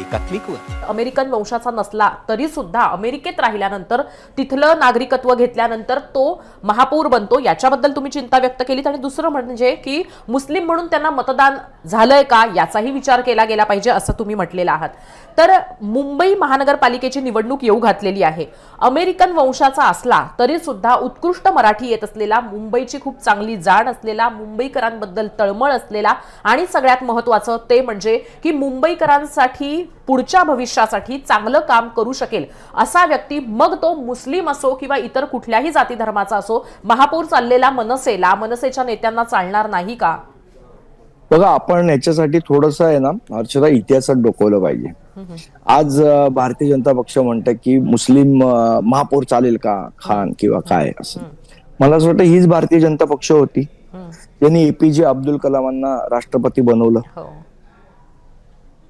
एका क्लिकवर. अमेरिकन वंशाचा नसला तरी सुद्धा अमेरिकेत राहिल्यानंतर तिथलं नागरिकत्व घेतल्यानंतर तो महापौर बनतो. याच्याबद्दल तुम्ही चिंता व्यक्त केलीत. आणि दुसरं म्हणजे की मुस्लिम म्हणून त्यांना मतदान झालंय का याचाही विचार केला गेला पाहिजे असं तुम्ही म्हटलेलं आहात. तर मुंबई महानगरपालिकेची निवडणूक येऊ घातलेली आहे. अमेरिकन वंशाचा असला तरी सुद्धा उत्कृष्ट मराठी येत असलेला मुंबईची खूप चांगली जाण असलेला मुंबईकरांबद्दल तळमळ असलेला आणि सगळ्यात महत्वाचं ते म्हणजे की मुंबईकरांसाठी पुढच्या भविष्यासाठी चांगलं काम करू शकेल. असा व्यक्ती मग तो मुस्लिम असो किंवा इतर कुठल्याही जाती धर्माचा असो महापौर चाललेला मनसेला मनसेच्या नेत्यांना चालणार नाही का? बघा आपण याच्यासाठी थोडस आहे ना अर्चना इतिहासात डोकवलं पाहिजे. आज भारतीय जनता पक्ष म्हणतं की मुस्लिम महापौर चालेल का खान किंवा काय असं. मला असं वाटतं हीच भारतीय जनता पक्ष होती. त्यांनी एपीजे अब्दुल कलामांना राष्ट्रपती बनवलं. हो.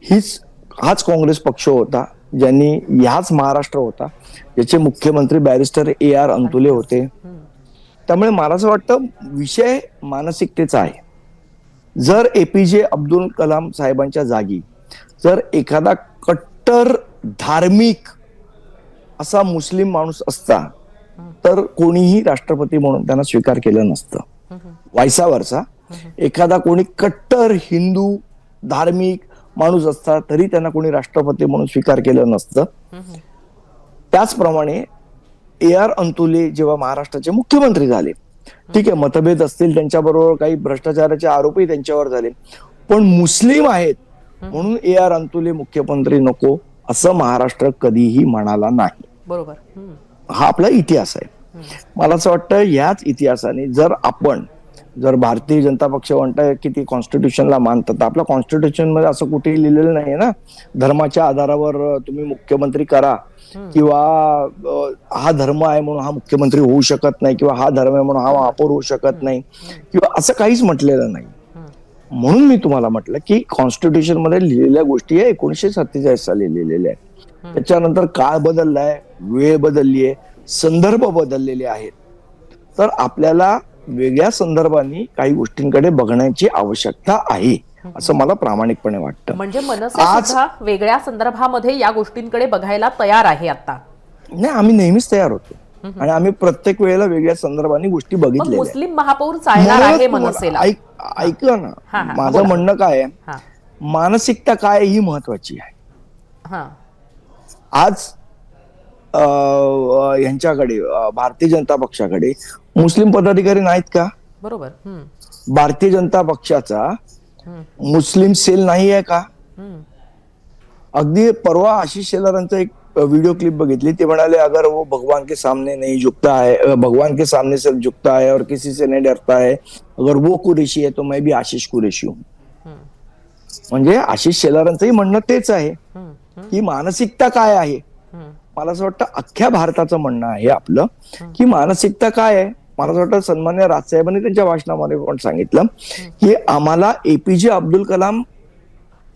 हीच हाच काँग्रेस पक्ष होता ज्यांनी ह्याच महाराष्ट्र होता ज्याचे मुख्यमंत्री बॅरिस्टर ए आर अंतुले होते. त्यामुळे मला असं वाटतं विषय मानसिकतेचा आहे. जर एपीजे अब्दुल कलाम साहेबांच्या जागी जर एखादा कट्टर धार्मिक असा मुस्लिम माणूस असता तर कोणीही राष्ट्रपती म्हणून त्यांना स्वीकार केलं नसतं. वायसा वरचा. एखादा कोणी कट्टर हिंदू धार्मिक माणूस असता तरी त्यांना कोणी राष्ट्रपती म्हणून स्वीकार केलं नसतं. त्याचप्रमाणे ए आर अंतुले जेव्हा महाराष्ट्राचे मुख्यमंत्री झाले ठीक आहे मतभेद असतील त्यांच्याबरोबर काही भ्रष्टाचाराचे आरोपही त्यांच्यावर झाले. पण मुस्लिम आहेत म्हणून ए आर अंतुले मुख्यमंत्री नको असं महाराष्ट्र कधीही म्हणाला नाही. बरोबर. हा आपला इतिहास आहे. मला असं वाटतं याच इतिहासाने जर आपण जर भारतीय जनता पक्ष म्हणताय की ती कॉन्स्टिट्यूशनला मानतात आपल्या कॉन्स्टिट्यूशनमध्ये असं कुठेही लिहिलेलं नाही ना. धर्माच्या आधारावर तुम्ही मुख्यमंत्री करा किंवा हा धर्म आहे म्हणून हा मुख्यमंत्री होऊ शकत नाही किंवा हा धर्म आहे म्हणून हा महापौर होऊ शकत नाही किंवा असं काहीच म्हटलेलं नाही. म्हणून मी तुम्हाला म्हटलं की कॉन्स्टिट्यूशनमध्ये लिहिलेल्या गोष्टी आहे एकोणीशे सत्तेचाळीस साली लिहिलेल्या आहेत. त्याच्यानंतर काळ बदललाय वेळ बदलली आहे संदर्भ बदललेले आहेत. तर आपल्याला वेगळ्या संदर्भाने काही गोष्टींकडे बघण्याची आवश्यकता आहे असं मला प्रामाणिकपणे वाटतं. म्हणजे आज- वेगळ्या संदर्भामध्ये या गोष्टींकडे बघायला तयार आहे आता. नाही आम्ही नेहमीच तयार होतो. आणि आम्ही प्रत्येक वेळेला वेगळ्या संदर्भाने गोष्टी आहेत. मुस्लिम महापौर चालणार म्हणूनच आहे तुम्हाला- मनसेला. ऐक- ना. माझं. म्हणणं काय आहे? मानसिकता काय ही महत्वाची आहे. हा. आज यांच्याकडे भारतीय जनता पक्षाकडे मुस्लिम पदाधिकारी नाहीत का? बरोबर. भारतीय जनता पक्षाचा मुस्लिम सेल नाही आहे का. अगदी परवा आशिष शेलारांचा एक व्हिडिओ क्लिप बघितली. ते म्हणाले अगर वो भगवान के सामने नहीं झुकता है भगवान के सामने से झुकता है और किसी से नहीं डरता है अगर वो कुरेशी है तो मैं भी आशिष कुरेशी हूँ. म्हणजे आशिष शेलारांचंही म्हणणं तेच आहे. की मानसिकता काय आहे. मला असं वाटतं अख्ख्या भारताचं म्हणणं आहे आपलं. की मानसिकता काय आहे? मला असं वाटतं सन्मान्य राजसाहेबांनी त्यांच्या भाषणामध्ये पण सांगितलं. की आम्हाला एपीजे अब्दुल कलाम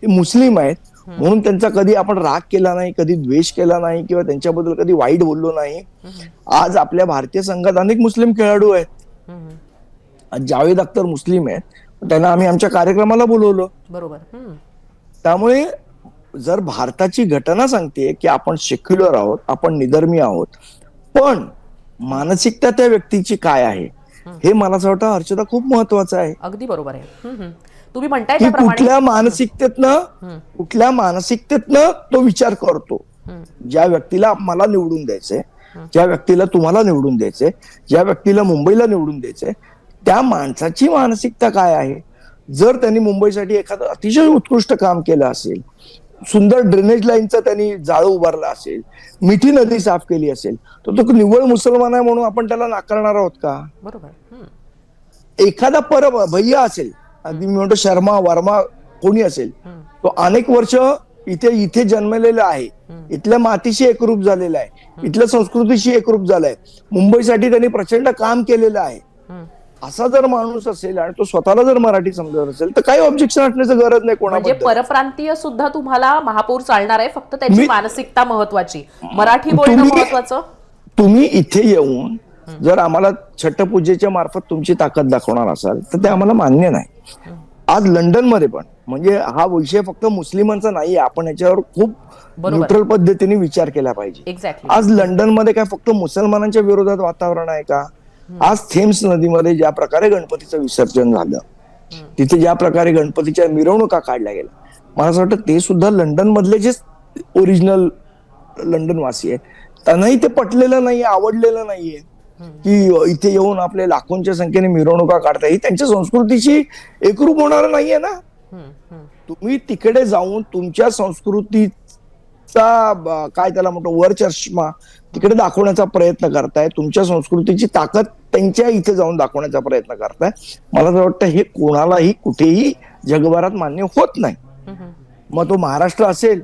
हे मुस्लिम आहेत. म्हणून त्यांचा कधी आपण राग केला नाही कधी द्वेष केला नाही किंवा त्यांच्याबद्दल कधी वाईट बोललो नाही. आज आपल्या भारतीय संघात अनेक मुस्लिम खेळाडू आहेत. जावेद अख्तर मुस्लिम आहेत. त्यांना आम्ही आमच्या कार्यक्रमाला बोलवलं. बरोबर. त्यामुळे जर भारताची घटना सांगते की आपण सेक्युलर आहोत आपण निधर्मी आहोत पण मानसिकता त्या व्यक्तीची काय आहे? हे. मला असं वाटतं हर्षदा खूप महत्वाचं आहे. अगदी बरोबर आहे. तुम्ही म्हणताय कुठल्या मानसिकतेतनं कुठल्या मानसिकतेतनं तो विचार करतो. ज्या व्यक्तीला मला निवडून द्यायचंय ज्या व्यक्तीला तुम्हाला निवडून द्यायचंय ज्या व्यक्तीला मुंबईला निवडून द्यायचंय त्या माणसाची मानसिकता काय आहे? जर त्यांनी मुंबईसाठी एखादं अतिशय उत्कृष्ट काम केलं असेल सुंदर ड्रेनेज लाईनचं त्यांनी जाळं उभारलं असेल मिठी नदी साफ केली असेल तर तो निव्वळ मुसलमान आहे म्हणून आपण त्याला नाकारणार आहोत का? बरोबर. एखादा पर भैया असेल अगदी मी म्हणतो शर्मा वर्मा कोणी असेल. तो अनेक वर्ष इथे इथे जन्मलेला आहे. इथल्या मातीशी एकरूप झालेला आहे. इथल्या संस्कृतीशी एकरूप झालाय. मुंबईसाठी त्यांनी प्रचंड काम केलेलं आहे. असा जर माणूस असेल आणि तो स्वतःला जर मराठी समजत असेल तर काही ऑब्जेक्शन असण्याची गरज नाही म्हणजे कोणाबद्दल परप्रांतीय सुद्धा तुम्हाला महापौर चालणार आहे फक्त त्याची मानसिकता महत्वाची. मराठी बोलणं महत्वाचं? तुम्ही इथे येऊन जर आम्हाला छठपूजेच्या मार्फत तुमची ताकद दाखवणार असाल तर ते आम्हाला मान्य नाही. आज लंडनमध्ये पण म्हणजे हा विषय फक्त मुस्लिमांचा नाही आपण याच्यावर खूप. न्यूट्रल पद्धतीने विचार केला पाहिजे. आज लंडनमध्ये काय फक्त मुसलमानांच्या विरोधात वातावरण आहे का? आज थेम्स नदीमध्ये ज्या प्रकारे गणपतीचं विसर्जन झालं तिथे ज्या प्रकारे गणपतीच्या मिरवणुका काढल्या गेल्या मला असं वाटतं ते सुद्धा लंडन मधले जे ओरिजिनल लंडन वासी आहेत त्यांनाही ते पटलेलं नाहीये आवडलेलं नाहीये की इथे येऊन आपले लाखोंच्या संख्येने मिरवणुका काढता ही त्यांच्या संस्कृतीशी एकरूप होणार नाहीये ना? तुम्ही तिकडे जाऊन तुमच्या संस्कृतीचा ब- काय त्याला म्हणतो वर चष्मा तिकडे दाखवण्याचा प्रयत्न करताय. तुमच्या संस्कृतीची ताकद त्यांच्या इथे जाऊन दाखवण्याचा प्रयत्न करताय. मला तर वाटतं हे कोणालाही कुठेही जगभरात मान्य होत नाही. मग तो महाराष्ट्र असेल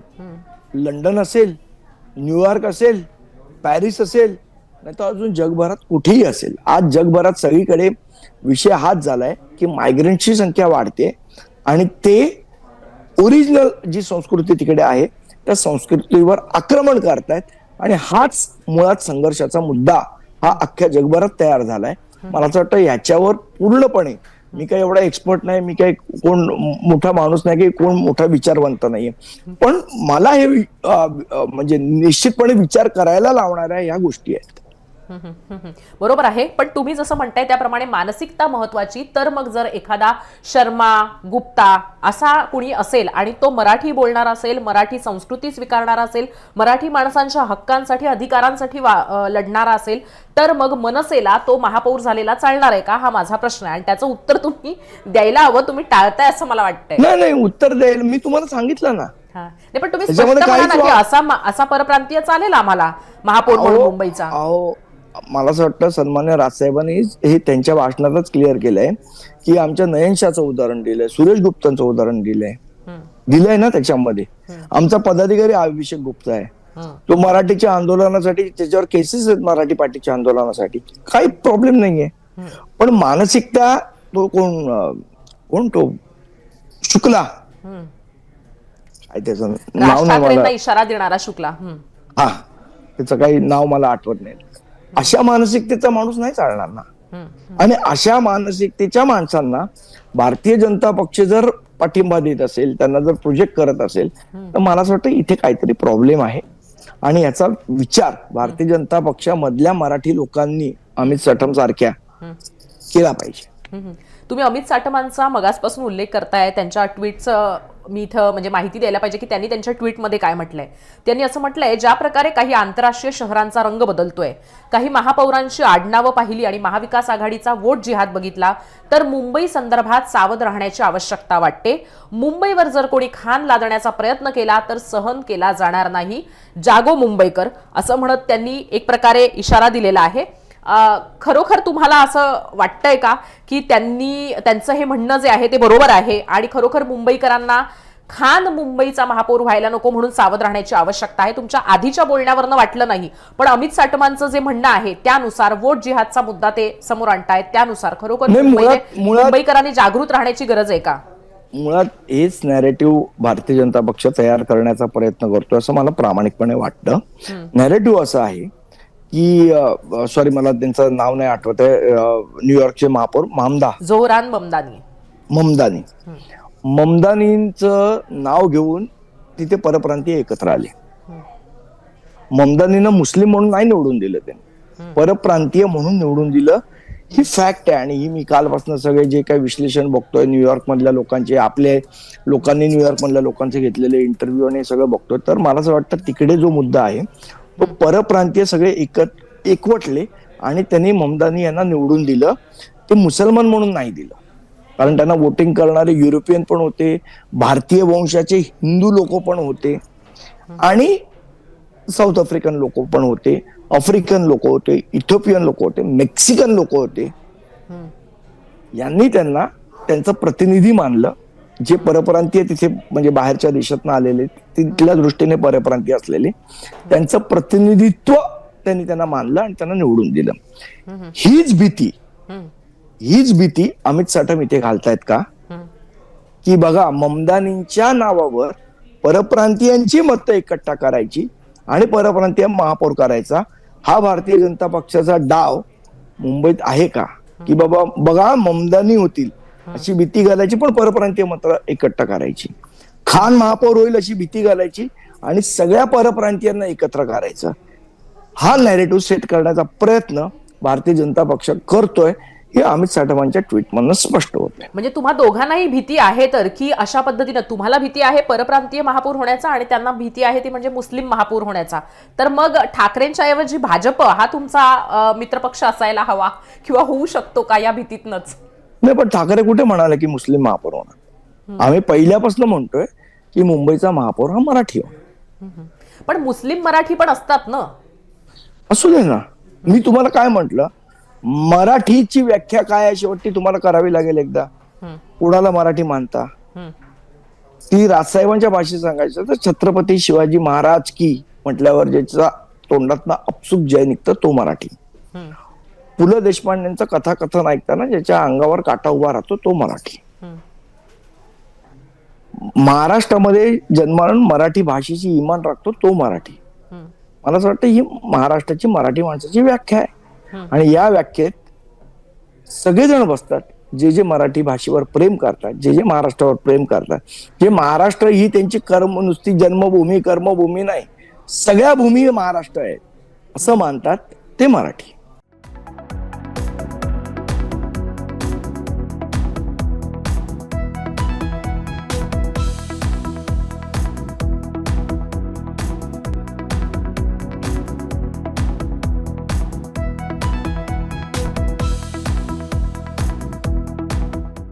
लंडन असेल न्यूयॉर्क असेल पॅरिस असेल नाही तर अजून जगभरात कुठेही असेल. आज जगभरात सगळीकडे विषय हाच झालाय की मायग्रंटची संख्या वाढते आणि ते ओरिजिनल जी संस्कृती तिकडे आहे त्या संस्कृतीवर आक्रमण करतायत. आणि हाच मुळात संघर्षाचा मुद्दा हा अख्ख्या जगभरात तयार झालाय. मला असं वाटतं याच्यावर पूर्णपणे मी काही एवढा एक्सपर्ट नाही मी काही कोण मोठा माणूस नाही की कोण मोठा विचारवंत नाहीये. पण मला हे म्हणजे निश्चितपणे विचार करायला लावणाऱ्या या गोष्टी आहेत. बरोबर आहे पण तुम्ही जसं म्हणताय त्याप्रमाणे मानसिकता महत्वाची तर मग जर एखादा शर्मा गुप्ता असा कुणी असेल आणि तो मराठी बोलणारा असेल मराठी संस्कृती स्वीकारणारा असेल मराठी माणसांच्या हक्कांसाठी अधिकारांसाठी लढणारा असेल तर मग मनसेला तो महापौर झालेला चालणार आहे का? हा माझा प्रश्न आहे. आणि त्याचं उत्तर तुम्ही द्यायला हवं तुम्ही टाळताय असं मला वाटतंय. नाही नाही उत्तर द्यायला मी तुम्हाला सांगितलं ना. नाही पण तुम्ही असा असा परप्रांतीय चालेल आम्हाला महापौर म्हणून मुंबईचा. मला असं वाटतं सन्मान्य राजसाहेबांनी हे त्यांच्या भाषणातच क्लिअर केलंय की आमच्या नयनशाचं उदाहरण दिलंय सुरेश गुप्तांचं उदाहरण दिलंय. दिलंय ना त्याच्यामध्ये. आमचा पदाधिकारी अभिषेक गुप्ता आहे. तो मराठीच्या आंदोलनासाठी त्याच्यावर केसेस आहेत मराठी पार्टीच्या आंदोलनासाठी. काही प्रॉब्लेम नाहीये. पण मानसिकता तो कोण कोण तो? शुक्ला. काय त्याचं नाव नाही मला. इशारा देणारा शुक्ला. हा. त्याचं काही नाव मला आठवत नाही. अशा मानसिकतेचा माणूस नाही चालणार ना. आणि अशा मानसिकतेच्या माणसांना भारतीय जनता पक्ष जर पाठिंबा देत असेल त्यांना जर प्रोजेक्ट करत असेल तर मला असं वाटतं इथे काहीतरी प्रॉब्लेम आहे. आणि याचा विचार भारतीय जनता पक्षामधल्या मराठी लोकांनी अमित सटम सारख्या केला पाहिजे. तुम्ही अमित साटमांचा मगासपासून उल्लेख करताय त्यांच्या ट्विटचं मी इथं म्हणजे माहिती द्यायला पाहिजे की त्यांनी त्यांच्या ट्विटमध्ये काय म्हटलंय. त्यांनी असं म्हटलंय ज्या प्रकारे काही आंतरराष्ट्रीय शहरांचा रंग बदलतोय काही महापौरांची आडनावं पाहिली आणि महाविकास आघाडीचा वोट जिहाद बघितला तर मुंबई संदर्भात सावध राहण्याची आवश्यकता वाटते. मुंबईवर जर कोणी खान लादण्याचा प्रयत्न केला तर सहन केला जाणार नाही. जागो मुंबईकर असं म्हणत त्यांनी एक प्रकारे इशारा दिलेला आहे. खरोखर तुम्हाला असं वाटतंय का की त्यांनी त्यांचं हे म्हणणं जे आहे ते बरोबर आहे आणि खरोखर मुंबईकरांना खान मुंबईचा महापौर व्हायला नको म्हणून सावध राहण्याची आवश्यकता आहे? तुमच्या आधीच्या बोलण्यावरनं वाटलं नाही पण अमित साटमांचं जे म्हणणं आहे त्यानुसार वोट जिहादचा मुद्दा ते समोर आणतायत. त्यानुसार खरोखर मुंबईकरांनी जागृत राहण्याची गरज आहे का? मुळात हेच नॅरेटिव्ह भारतीय जनता पक्ष तयार करण्याचा प्रयत्न करतो असं मला प्रामाणिकपणे वाटतं. नॅरेटिव्ह असं आहे की सॉरी मला त्यांचं नाव नाही आठवत आहे. न्यूयॉर्कचे महापौर मामदा. जोहरान ममदानी. ममदानी. ममदानींचं नाव घेऊन तिथे परप्रांतीय एकत्र आले. ममदानीनं मुस्लिम म्हणून नाही निवडून दिलं त्यांनी. परप्रांतीय म्हणून निवडून दिलं. ही फॅक्ट आहे आणि ही मी कालपासून सगळे जे काही विश्लेषण बघतोय न्यूयॉर्क मधल्या लोकांचे आपले लोकांनी न्यूयॉर्क मधल्या लोकांचे घेतलेले इंटरव्ह्यू आणि हे सगळं बघतोय. तर मला असं वाटतं तिकडे जो मुद्दा आहे तो परप्रांतीय सगळे एकत एकवटले आणि त्यांनी ममदानी यांना निवडून दिलं. ते मुसलमान म्हणून नाही दिलं. कारण त्यांना वोटिंग करणारे युरोपियन पण होते भारतीय वंशाचे हिंदू लोक पण होते आणि साऊथ आफ्रिकन लोक पण होते आफ्रिकन लोक होते इथिओपियन लोक होते मेक्सिकन लोक होते. यांनी त्यांना त्यांचं प्रतिनिधी मानलं. जे परप्रांतीय तिथे म्हणजे बाहेरच्या देशातून आलेले तिथल्या दृष्टीने परप्रांतीय असलेले त्यांचं प्रतिनिधित्व त्यांनी त्यांना मानलं आणि त्यांना निवडून दिलं. हीच भीती हीच भीती अमित साठम इथे घालतायत का? की बघा ममदानींच्या नावावर परप्रांतीयांची मतं एकट्ठा करायची आणि परप्रांतीय महापौर करायचा हा भारतीय जनता पक्षाचा डाव मुंबईत आहे का? की बाबा बघा ममदानी होतील. अशी भीती घालायची पण परप्रांतीय मत्र एकट्ठा करायची. खान महापौर होईल अशी भीती घालायची आणि सगळ्या परप्रांतीयांना एकत्र करायचं. हा नॅरेटिव्ह सेट करण्याचा प्रयत्न भारतीय जनता पक्ष करतोय हे अमित साठवांच्या ट्विटमधनं स्पष्ट होत म्हणजे तुम्हा दोघांनाही भीती आहे तर की अशा पद्धतीनं तुम्हाला भीती आहे परप्रांतीय महापौर होण्याचा आणि त्यांना भीती आहे ती म्हणजे मुस्लिम महापौर होण्याचा. तर मग ठाकरेंच्या ऐवजी भाजप हा तुमचा मित्रपक्ष असायला हवा किंवा होऊ शकतो का या भीतीतनच? नाही पण ठाकरे कुठे म्हणाले की मुस्लिम महापौर होणार? आम्ही पहिल्यापासून म्हणतोय की मुंबईचा महापौर हा मराठी पण मुस्लिम मराठी पण असतात ना? असू दे ना. मी तुम्हाला काय म्हंटल? मराठीची व्याख्या काय आहे शेवटी तुम्हाला करावी लागेल एकदा. कुणाला मराठी मानता? ती राजसाहेबांच्या भाषेत सांगायचं तर छत्रपती शिवाजी महाराज की म्हटल्यावर ज्याचा तोंडातनं अपसुक जय निघतं तो मराठी. पु ल देशपांडेंचं कथाकथन ऐकताना ज्याच्या अंगावर काटा उभा राहतो तो मराठी. महाराष्ट्रामध्ये जन्माळून मराठी भाषेची इमान राखतो तो मराठी. मला असं वाटतं ही महाराष्ट्राची मराठी माणसाची व्याख्या आहे. आणि या व्याख्येत सगळेजण बसतात. जे जे मराठी भाषेवर प्रेम करतात जे जे महाराष्ट्रावर प्रेम करतात जे महाराष्ट्र ही त्यांची कर्म नुसती जन्मभूमी कर्मभूमी नाही सगळ्या भूमी महाराष्ट्र आहेत असं मानतात ते मराठी.